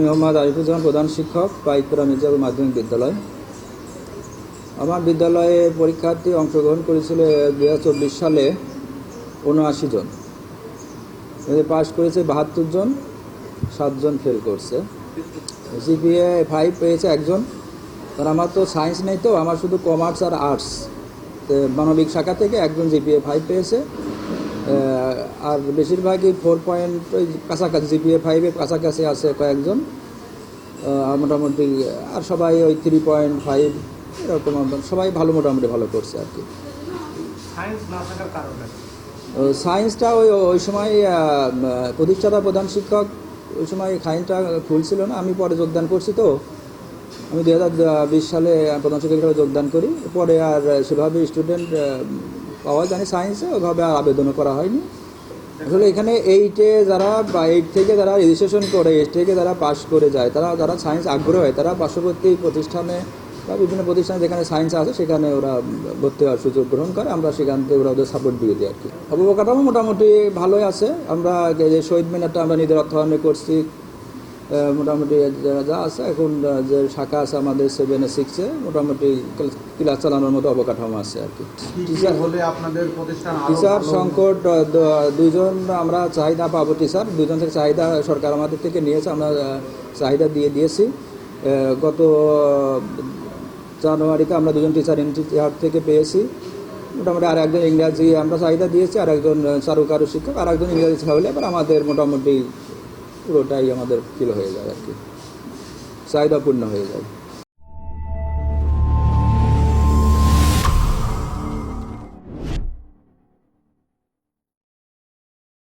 আমি মোহাম্মদ আরিফুজ্জামান প্রধান শিক্ষক পাইকপুরা মির্জাপুর মাধ্যমিক বিদ্যালয়। আমার বিদ্যালয়ে পরীক্ষার্থী অংশগ্রহণ করেছিল দু চব্বিশ সালে উনআশি জন। এদের পাশ করেছে বাহাত্তর জন সাতজন ফেল করছে। জিপিএ ফাইভ পেয়েছে একজন। কারণ আমার তো সায়েন্স নেই তো, আমার শুধু কমার্স আর আর্টস মানবিক শাখা থেকে একজন জিপিএ ফাইভ পেয়েছে। আর বেশিরভাগই ফোর পয়েন্ট ওই কাছাকাছি জিপিএ ফাইভের কাছাকাছি আছে কয়েকজন। মোটামুটি আর সবাই ওই থ্রি পয়েন্ট ফাইভ এরকম সবাই ভালো মোটামুটি ভালো করছে আর কি। সায়েন্সটা ওই ওই সময় প্রতিষ্ঠাতা প্রধান শিক্ষক ওই সময় খাইনটা ফুল ছিল না আমি পরে যোগদান করছি তো। আমি দু হাজার বিশ সালে প্রধান শিক্ষক হিসেবে যোগদান করি। পরে আর সেভাবে স্টুডেন্ট পাওয়া যায়নি সায়েন্সে ওইভাবে আর আবেদনও করা হয়নি। আসলে এখানে এইটে যারা, বা এইট থেকে যারা রেজিস্ট্রেশন করে এইট থেকে যারা পাশ করে যায়, তারা, যারা সায়েন্স আগ্রহ হয় তারা পার্শ্ববর্তী প্রতিষ্ঠানে বা বিভিন্ন প্রতিষ্ঠানে যেখানে সায়েন্স আছে, সেখানে ওরা ভর্তি হওয়ার সুযোগ গ্রহণ করে। আমরা সেখান থেকে ওরা ওদের সাপোর্ট দিয়ে দিই আর কি। অবকাঠামো মোটামুটি ভালোই আছে। আমরা যে শহীদ মিনারটা আমরা নিজের অর্থায়নে করছি মোটামুটি যা- যা আছে এখন যে শাখা আছে আমাদের সেভেনে সিক্সে মোটামুটি ক্লাস চালানোর মতো অবকাঠামো আছে আর কি। টিচার হলে আপনাদের প্রতিষ্ঠান টিচার সংকট দুইজন আমরা চাহিদা পাবো টিচার দুইজন থেকে চাহিদা সরকার আমাদের থেকে নিয়েছে আমরা চাহিদা দিয়ে দিয়েছি। গত জানুয়ারিতে আমরা দুজন টিচার ইনস্টিটিউট থেকে পেয়েছি। মোটামুটি আর একজন ইংরাজি আমরা চাহিদা দিয়েছি আর একজন চারুকারু শিক্ষক আর একজন ইংরাজি হলে এবার আমাদের মোটামুটি পুরোটাই আমাদের ফিল হয়ে যায় আর কি। চাহিদাপূর্ণ হয়ে যায়।